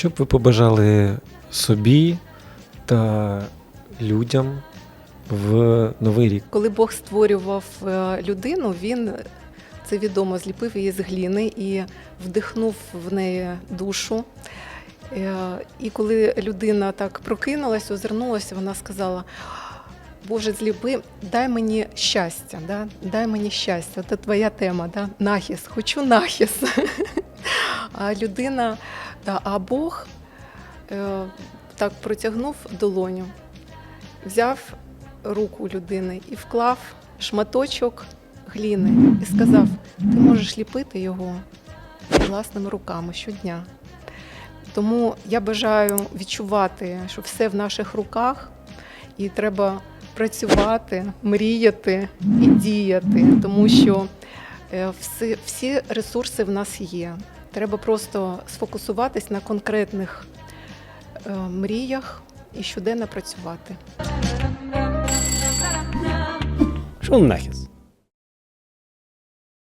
Що б ви побажали собі та людям в новий рік? Коли Бог створював е, людину, він це відомо зліпив її з гліни і вдихнув в неї душу. Е, І коли людина так прокинулась, озирнулася, вона сказала: Боже, зліпи, дай мені щастя, да? дай мені щастя. Це твоя тема, да? нахіс, хочу нахіс. Людина, а Бог е, так протягнув долоню, взяв руку людини і вклав шматочок гліни і сказав: ти можеш ліпити його власними руками щодня. Тому я бажаю відчувати, що все в наших руках, і треба працювати, мріяти і діяти, тому що е, всі ресурси в нас є. Треба просто сфокусуватись на конкретних е, мріях і щоденно працювати. Що нахіс?